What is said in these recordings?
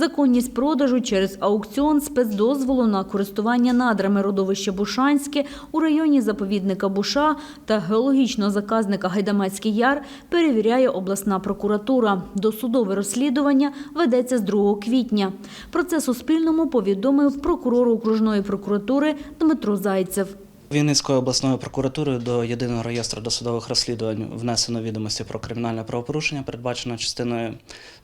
Законність продажу через аукціон спецдозволу на користування надрами родовища Бушанське у районі заповідника Буша та геологічного заказника Гайдамацький Яр перевіряє обласна прокуратура. Досудове розслідування ведеться з 2 квітня. Про це Суспільному повідомив прокурор окружної прокуратури Дмитро Зайцев. Вінницькою обласною прокуратурою до єдиного реєстру досудових розслідувань внесено відомості про кримінальне правопорушення, передбачено частиною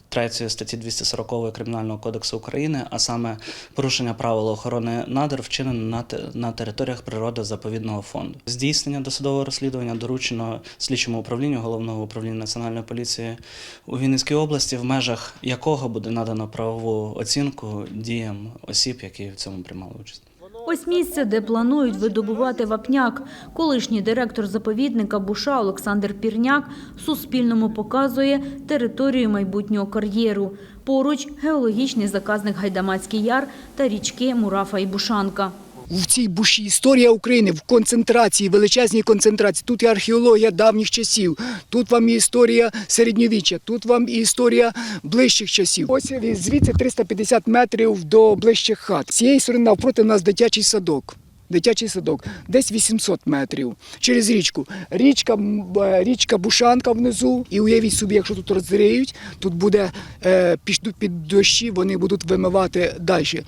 3 статті 240 Кримінального кодексу України, а саме порушення правил охорони надр, вчинено на, на територіях природо-заповідного фонду. Здійснення досудового розслідування доручено слідчому управлінню головного управління національної поліції у Вінницькій області, в межах якого буде надано правову оцінку діям осіб, які в цьому приймали участь. Ось місце, де планують видобувати вапняк. Колишній директор заповідника Буша Олександр Пірняк Суспільному показує територію майбутнього кар'єру. Поруч геологічний заказник Гайдамацький яр та річки Мурафа і Бушанка. В цій буші історія України в концентрації, величезній концентрації. Тут і археологія давніх часів, тут вам і історія середньовіччя, тут вам і історія ближчих часів. Ось звідси 350 метрів до ближчих хат. Цієї сторони навпроти у нас дитячий садок. Дитячий садок, десь 800 метрів через річку. Річка, річка Бушанка внизу. І уявіть собі, якщо тут розриють, тут буде е, під дощі, вони будуть вимивати далі.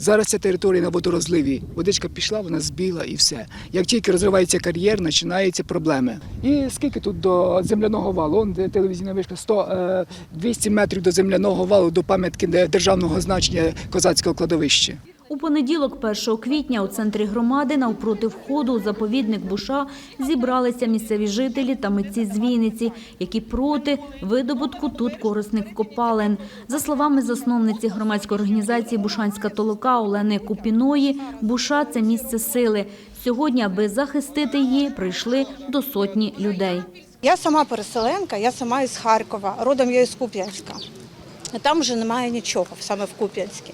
Зараз ця територія на водорозливі. Водичка пішла, вона збіла і все. Як тільки розривається кар'єр, починаються проблеми. І скільки тут до земляного валу? Он телевізійна вишка 100, е, 200 метрів до земляного валу, до пам'ятки державного значення козацького кладовища. У понеділок, 1 квітня, у центрі громади навпроти входу у заповідник Буша зібралися місцеві жителі та митці з Вінниці, які проти видобутку тут корисних копалин. За словами засновниці громадської організації Бушанська толока Олени Купіної, Буша – це місце сили. Сьогодні, аби захистити її, прийшли до сотні людей. Я сама переселенка, я сама із Харкова, родом я із Куп'янська. Там вже немає нічого, саме в Куп'янську.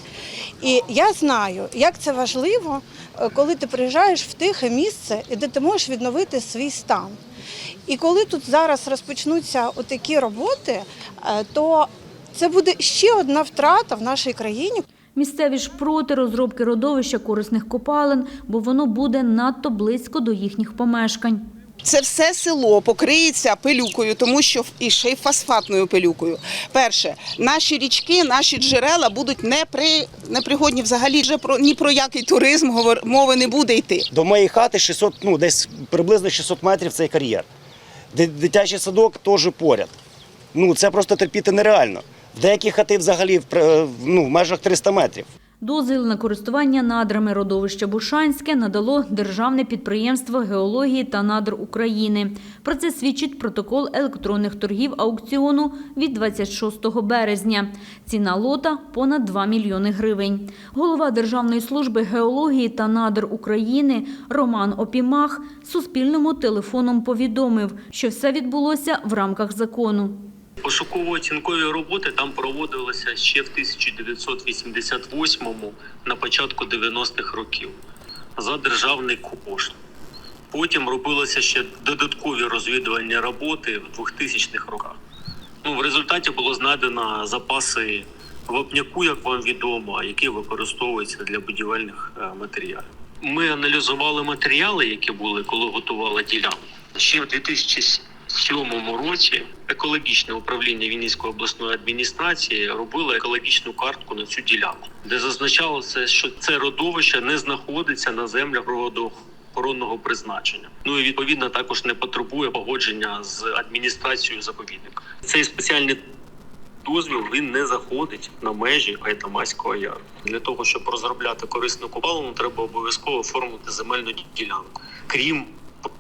І я знаю, як це важливо, е, коли ти приїжджаєш в тихе місце, де ти можеш відновити свій стан. І коли тут зараз розпочнуться отакі роботи, е, то це буде ще одна втрата в нашій країні. Місцеві ж проти розробки родовища корисних копалин, бо воно буде надто близько до їхніх помешкань. Це все село покриється пилюкою, тому що і ще й фосфатною пилюкою. Перше, наші річки, наші джерела будуть непри, непригодні взагалі вже про ні про який туризм говор, мови не буде йти. До моєї хати 600, ну десь приблизно 600 метрів цей кар'єр. Дитячий садок теж поряд. Ну це просто терпіти нереально. В деякі хати взагалі ну, в межах 300 метрів. Дозвіл на користування надрами родовища Бушанське надало Державне підприємство геології та надр України. Про це свідчить протокол електронних торгів аукціону від 26 березня. Ціна лота – понад 2 мільйони гривень. Голова Державної служби геології та надр України Роман Опімах Суспільному телефоном повідомив, що все відбулося в рамках закону. Пошуково-оцінкові роботи там проводилися ще в 1988-му, на початку 90-х років за державний кошт. Потім робилися ще додаткові розвідувальні роботи в 2000-х роках. Ну, в результаті було знайдено запаси вапняку, як вам відомо, які використовуються для будівельних е, матеріалів. Ми аналізували матеріали, які були, коли готували ділянку. Ще в 2007 році екологічне управління Вінницької обласної адміністрації робило екологічну картку на цю ділянку, де зазначалося, що це родовище не знаходиться на землях природоохоронного призначення. Ну і відповідно також не потребує погодження з адміністрацією заповідника. Цей спеціальний дозвіл він не заходить на межі Гайдамацького яру. Для того, щоб розробляти корисну копалину, треба обов'язково оформити земельну ділянку. Крім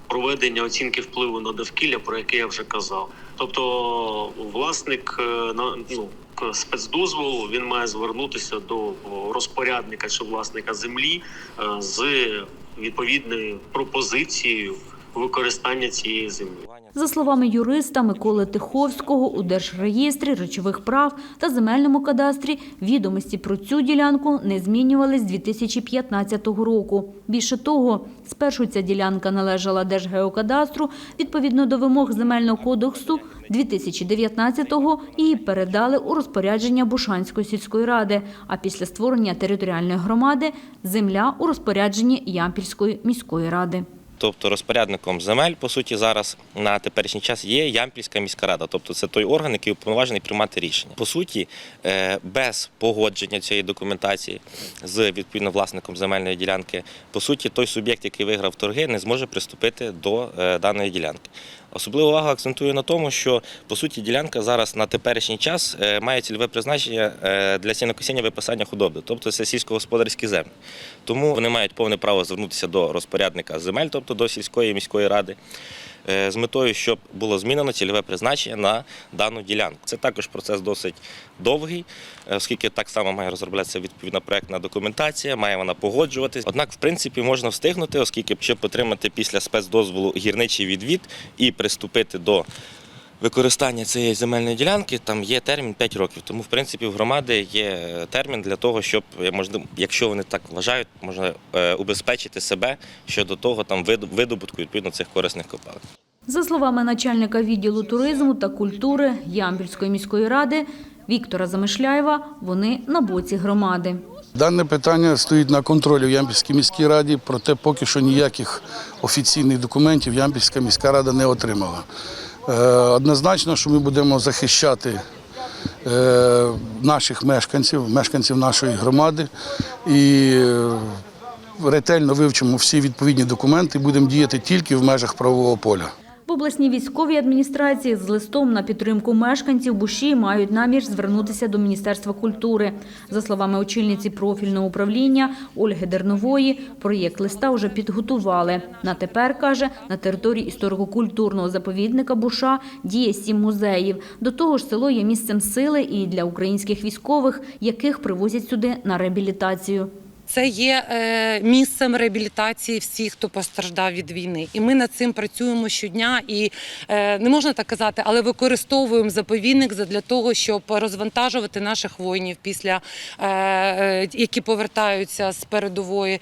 проведення оцінки впливу на довкілля, про яке я вже казав. Тобто, власник е, ну спецдозволу він має звернутися до розпорядника чи власника землі е, з відповідною пропозицією використання цієї землі. За словами юриста Миколи Тиховського, у Держреєстрі речових прав та земельному кадастрі відомості про цю ділянку не змінювали з 2015 року. Більше того, спершу ця ділянка належала Держгеокадастру відповідно до вимог земельного кодексу 2019-го її передали у розпорядження Бушанської сільської ради, а після створення територіальної громади земля у розпорядженні Ямпільської міської ради. Тобто розпорядником земель, по суті, зараз на теперішній час є Ямпільська міська рада. Тобто це той орган, який уповноважений приймати рішення. По суті, е, без погодження цієї документації з відповідно власником земельної ділянки, по суті, той суб'єкт, який виграв торги, не зможе приступити до е, даної ділянки. Особливу увагу акцентую на тому, що по суті ділянка зараз на теперішній час е, має цільове призначення е, для сінокосіння виписання худоби, тобто це сільськогосподарські землі. Тому вони мають повне право звернутися до розпорядника земель, тобто до сільської міської ради, з метою, щоб було змінено цільове призначення на дану ділянку. Це також процес досить довгий, е, оскільки так само має розроблятися відповідна проектна документація, має вона погоджуватись. Однак, в принципі, можна встигнути, оскільки щоб отримати після спецдозволу гірничий відвід і приступити до використання цієї земельної ділянки, там є термін 5 років. Тому, в принципі, в громади є термін для того, щоб можна, якщо вони так вважають, можна е, убезпечити себе щодо того там видобутку відповідно цих корисних копалин. За словами начальника відділу туризму та культури Ямпільської міської ради Віктора Замишляєва, вони на боці громади. Дане питання стоїть на контролі в Ямпільській міській раді, проте поки що ніяких офіційних документів Ямпільська міська рада не отримала. Е, Однозначно, що ми будемо захищати е, наших мешканців, мешканців нашої громади і е, ретельно вивчимо всі відповідні документи будемо діяти тільки в межах правового поля. Обласній військовій адміністрації з листом на підтримку мешканців Буші мають намір звернутися до Міністерства культури. За словами очільниці профільного управління Ольги Дернової, проєкт листа вже підготували. На тепер, каже, на території історико-культурного заповідника Буша діє сім музеїв. До того ж, село є місцем сили і для українських військових, яких привозять сюди на реабілітацію. Це є е, місцем реабілітації всіх, хто постраждав від війни. І ми над цим працюємо щодня. І е, не можна так казати, але використовуємо заповідник для того, щоб розвантажувати наших воїнів після е, які повертаються з передової.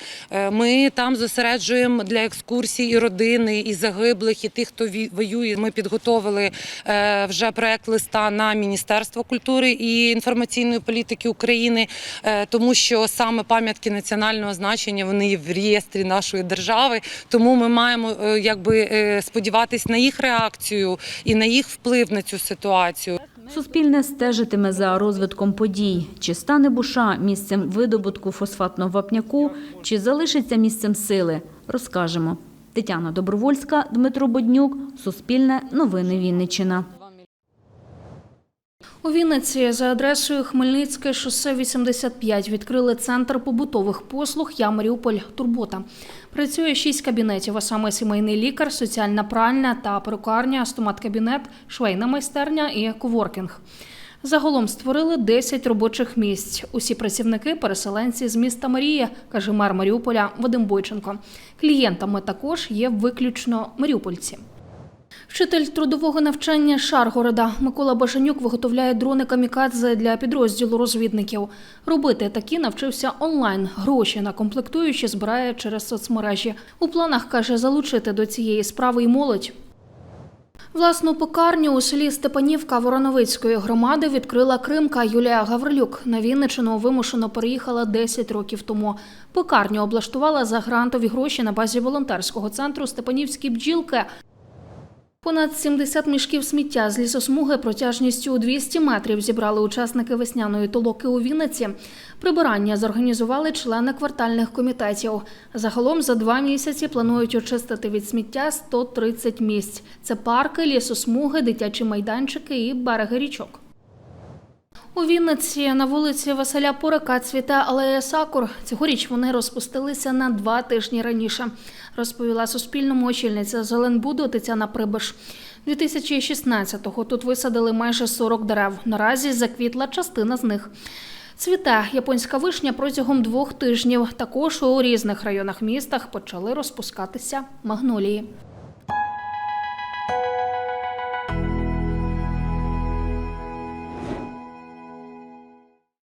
Ми там зосереджуємо для екскурсій і родини, і загиблих, і тих, хто воює. Ми підготовили вже проект листа на Міністерство культури і інформаційної політики України, тому що саме пам'ятки національного значення вони є в реєстрі нашої держави. Тому ми маємо е, якби е, сподіватись на їх реакцію і на їх вплив на цю ситуацію. Суспільне стежитиме за розвитком подій. Чи стане Буша місцем видобутку фосфатного вапняку, чи залишиться місцем сили, розкажемо. Тетяна Добровольська, Дмитро Боднюк, Суспільне, Новини Вінниччина. У Вінниці за адресою Хмельницьке шосе 85 відкрили центр побутових послуг «Я Маріуполь Турбота». Працює шість кабінетів, а саме сімейний лікар, соціальна пральня та перукарня, стомат-кабінет, швейна майстерня і коворкінг. Загалом створили 10 робочих місць. Усі працівники – переселенці з міста Марія, каже мер Маріуполя Вадим Бойченко. Клієнтами також є виключно маріупольці. Вчитель трудового навчання Шаргорода Микола Бажанюк виготовляє дрони камікадзе для підрозділу розвідників. Робити такі навчився онлайн. Гроші на комплектуючі збирає через соцмережі. У планах каже залучити до цієї справи й молодь. Власну пекарню у селі Степанівка Вороновицької громади відкрила кримка Юлія Гаврилюк. На Вінничину вимушено переїхала 10 років тому. Пекарню облаштувала за грантові гроші на базі волонтерського центру Степанівські бджілки. Понад 70 мішків сміття з лісосмуги протяжністю у 200 метрів зібрали учасники весняної толоки у Вінниці. Прибирання зорганізували члени квартальних комітетів. Загалом за два місяці планують очистити від сміття 130 місць. Це парки, лісосмуги, дитячі майданчики і береги річок. У Вінниці на вулиці Василя Порика цвіте алея сакур. Цьогоріч вони розпустилися на два тижні раніше, розповіла Суспільному очільниця Зеленбуду Тетяна Прибиш. 2016-го тут висадили майже 40 дерев. Наразі заквітла частина з них. Цвіте японська вишня протягом двох тижнів. Також у різних районах містах почали розпускатися магнолії.